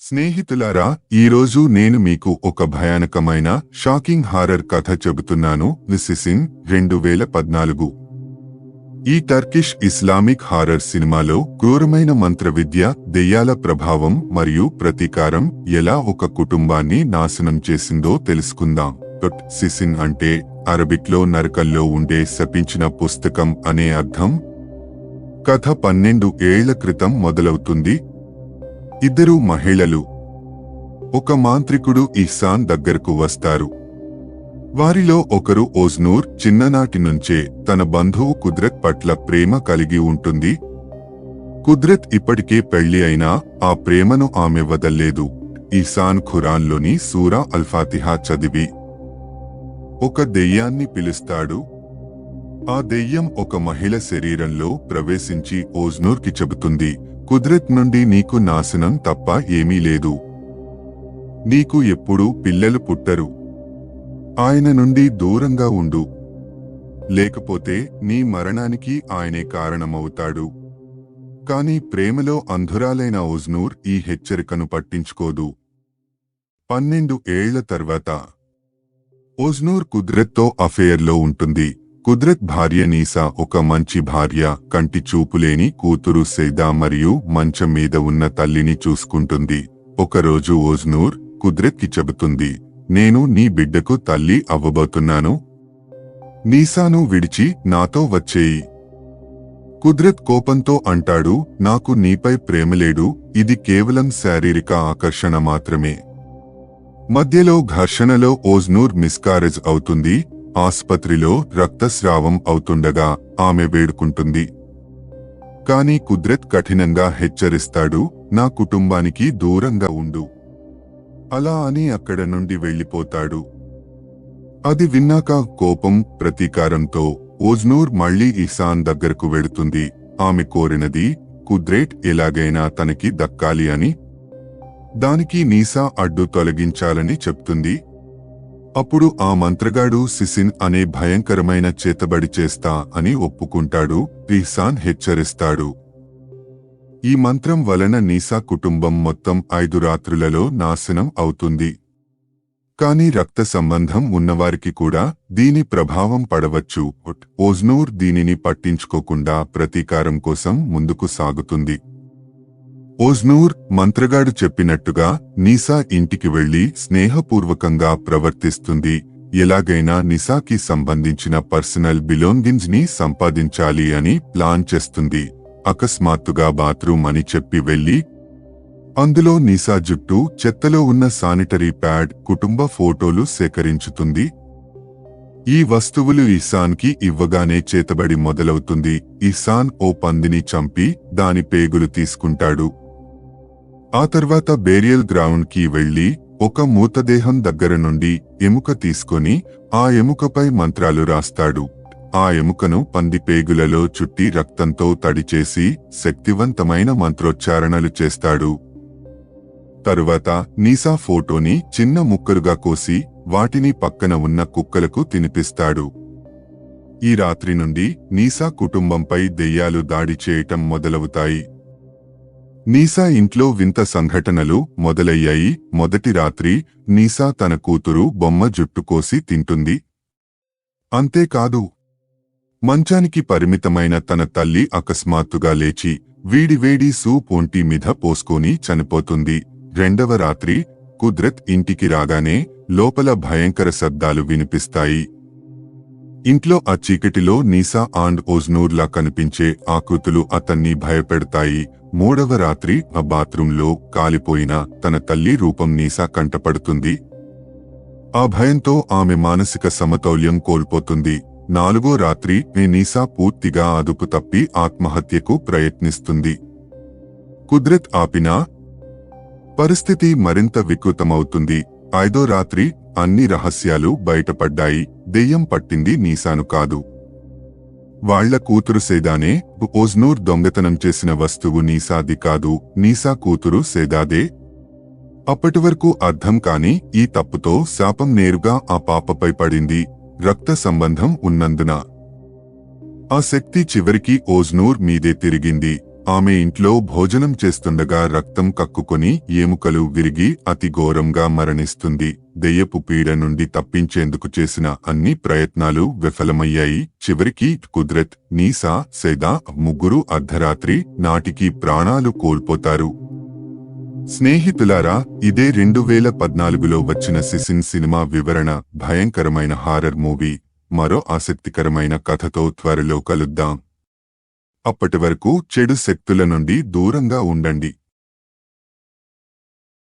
స్నేహితులారా ఈరోజు నేను మీకు ఒక భయానకమైన షాకింగ్ హారర్ కథ చెబుతున్నాను. నిసిసింగ్ రెండు వేల పద్నాలుగు. ఈ టర్కిష్ ఇస్లామిక్ హారర్ సినిమాలో క్రూరమైన మంత్ర విద్య దెయ్యాల ప్రభావం మరియు ప్రతీకారం ఎలా ఒక కుటుంబాన్ని నాశనం చేసిందో తెలుసుకుందాం. సిసిన్ అంటే అరబిక్లో నరకల్లో ఉండే శపించిన పుస్తకం అనే అర్థం. కథ పన్నెండు ఏళ్ళ క్రితం మొదలవుతుంది. ఇద్దరు మహిళలు. ఒక మాంత్రికుడు ఇహ్సాన్ దగ్గరకు వస్తారు. వారిలో ఒకరు ఓజ్నూర్ చిన్ననాటి నుంచే తన బంధువు కుద్రత్ పట్ల ప్రేమ కలిగి ఉంటుంది. కుద్రత్ ఇప్పటికే పెళ్ళి అయినా ఆ ప్రేమను ఆమె వదల్లేదు. ఈశాన్ ఖురాన్లోని సూరా అల్ఫాతిహా చదివి ఒక దెయ్యాన్ని పిలుస్తాడు. ఆ దెయ్యం ఒక మహిళ శరీరంలో ప్రవేశించి ఓజ్నూర్కి చెబుతుంది కుద్రత్ నుండి నీకు నాశనం తప్ప ఏమీ లేదు. నీకు ఎప్పుడూ పిల్లలు పుట్టరు. ఆయన నుండి దూరంగా ఉండు. లేకపోతే నీ మరణానికి ఆయనే కారణమవుతాడు. కాని ప్రేమలో అంధురాలైన ఓజ్నూర్ ఈ హెచ్చరికను పట్టించుకోదు. పన్నెండు ఏళ్ళ తర్వాత ఓజ్నూర్ కుద్రత్తో అఫేర్లో ఉంటుంది. కుద్రత్ భార్య నీసా ఒక మంచి భార్య కంటి చూపులేని కూతురు సైదా మరియు మంచం మీద ఉన్న తల్లిని చూసుకుంటుంది. ఒకరోజు ఓజ్నూర్ కుద్రత్కి చెబుతుంది నేను నీ బిడ్డకు తల్లి అవ్వబోతున్నాను. నీసాను విడిచి నాతో వచ్చేయి. కుద్రత్ కోపంతో అంటాడు నాకు నీపై ప్రేమలేడు ఇది కేవలం శారీరక ఆకర్షణ మాత్రమే. మధ్యలో ఘర్షణలో ఓజ్నూర్ మిస్కారేజ్ అవుతుంది ఆస్పత్రిలో రక్తస్రావం అవుతుండగా ఆమె వేడుకుంటుంది. కాని కుద్రత్ కఠినంగా హెచ్చరిస్తాడు నా కుటుంబానికి దూరంగా ఉండు. అలా అని అక్కడ నుండి వెళ్ళిపోతాడు అది విన్నాక కోపం ప్రతీకారంతో ఓజ్నూర్ మళ్ళీ ఇసాన్ దగ్గరకు వెడుతుంది ఆమె కోరినది కుద్రేట్ ఎలాగైనా తనకి దక్కాలి అని. దానికి నీసా అడ్డు తొలగించాలని చెప్తుంది. అప్పుడు ఆ మంత్రగాడు సిసిన్ అనే భయంకరమైన చేతబడి చేస్తా అని ఒప్పుకుంటాడు రీసాన్ హెచ్చరిస్తాడు. ఈ మంత్రం వలన నీసా కుటుంబం మొత్తం ఐదు రాత్రులలో నాశనం అవుతుంది. కాని రక్త సంబంధం ఉన్నవారికి కూడా దీని ప్రభావం పడవచ్చు. ఓజ్నూర్ దీనిని పట్టించుకోకుండా ప్రతీకారం కోసం ముందుకు సాగుతుంది. ఓజ్నూర్ మంత్రగాడు చెప్పినట్టుగా నీసా ఇంటికి వెళ్ళి స్నేహపూర్వకంగా ప్రవర్తిస్తుంది. ఎలాగైనా నిసాకి సంబంధించిన పర్సనల్ బిలోంగింగ్స్ని సంపాదించాలి అని ప్లాన్ చేస్తుంది. అకస్మాత్తుగా బాత్రూమ్ అని చెప్పి వెళ్ళి అందులో నిసా జుట్టు చెత్తలో ఉన్న శానిటరీ ప్యాడ్ కుటుంబ ఫోటోలు సేకరించుతుంది. ఈ వస్తువులు ఇసాన్కి ఇవ్వగానే చేతబడి మొదలవుతుంది. ఇసాన్ ఓ పందిని చంపి దాని పేగులు తీసుకుంటాడు. ఆ తర్వాత బేరియల్ గ్రౌండ్కి వెళ్ళి ఒక మూతదేహం దగ్గర నుండి ఎముక తీసుకొని ఆ ఎముకపై మంత్రాలు రాస్తాడు. ఆ ఎముకను పంది పేగులలో చుట్టి రక్తంతో తడిచేసి శక్తివంతమైన మంత్రోచ్చారణలు చేస్తాడు. తరువాత నీసా ఫోటోని చిన్న ముక్కలుగా కోసి వాటిని పక్కన ఉన్న కుక్కలకు తినిపిస్తాడు. ఈ రాత్రి నుండి నీసా కుటుంబంపై దెయ్యాలు దాడి చేయటం మొదలవుతాయి. నీసా ఇంట్లో వింత సంఘటనలు మొదలయ్యాయి. మొదటి రాత్రి నీసా తన కూతురు బొమ్మ జుట్టుకోసి తింటుంది. అంతేకాదు మంచానికి పరిమితమైన తన తల్లి అకస్మాత్తుగా లేచి వీడివేడి సూప్ ఒంటి మీద పోసుకొని చనిపోతుంది. రెండవ రాత్రి కుద్రత్ ఇంటికి రాగానే లోపల భయంకర శబ్దాలు వినిపిస్తాయి. ఇంట్లో ఆ చీకటిలో నీసా ఆండ్ ఓజ్నూర్లా కనిపించే ఆకృతులు అతన్ని భయపెడతాయి. మూడవ రాత్రి ఆ బాత్రూంలో కాలిపోయిన తన తల్లి రూపం నీసా కంటపడుతుంది. ఆ భయంతో ఆమె మానసిక సమతౌల్యం కోల్పోతుంది. నాలుగో రాత్రి నీసా పూర్తిగా అదుపు తప్పి ఆత్మహత్యకు ప్రయత్నిస్తుంది. కుద్రత్ ఆపినా పరిస్థితి మరింత వికృతమవుతుంది. ఐదో రాత్రి అన్ని రహస్యాలు బయటపడ్డాయి. దెయ్యం పట్టింది నీసాను కాదు. వాళ్ళ కూతురు సేదానే ఓజ్నూర్ దొంగతనం చేసిన వస్తువు నీసాది కాదు నీసా కూతురు సేదాదే. అప్పటివరకు అర్థం కాని ఈ తప్పుతో శాపం నేరుగా ఆ పాపపై పడింది రక్త సంబంధం ఉన్నందున. ఆ శక్తి చివరికి ఓజ్నూర్ మీదే తిరిగింది. ఆమె ఇంట్లో భోజనం చేస్తుండగా రక్తం కక్కుకొని ఎముకలు విరిగి అతి ఘోరంగా మరణిస్తుంది. దెయ్యపు పీడ నుండి తప్పించేందుకు చేసిన అన్ని ప్రయత్నాలు విఫలమయ్యాయి. చివరికి కుద్రత్ నీసా సెదా ముగ్గురు అర్ధరాత్రి నాటికి ప్రాణాలు కోల్పోతారు. స్నేహితులారా ఇదే రెండు వేల పద్నాలుగులో వచ్చిన సిసిన్ సినిమా వివరణ భయంకరమైన హారర్ మూవీ. మరో ఆసక్తికరమైన కథతో త్వరలో కలుద్దాం. అప్పటి వరకు చెడు శక్తుల నుండి దూరంగా ఉండండి.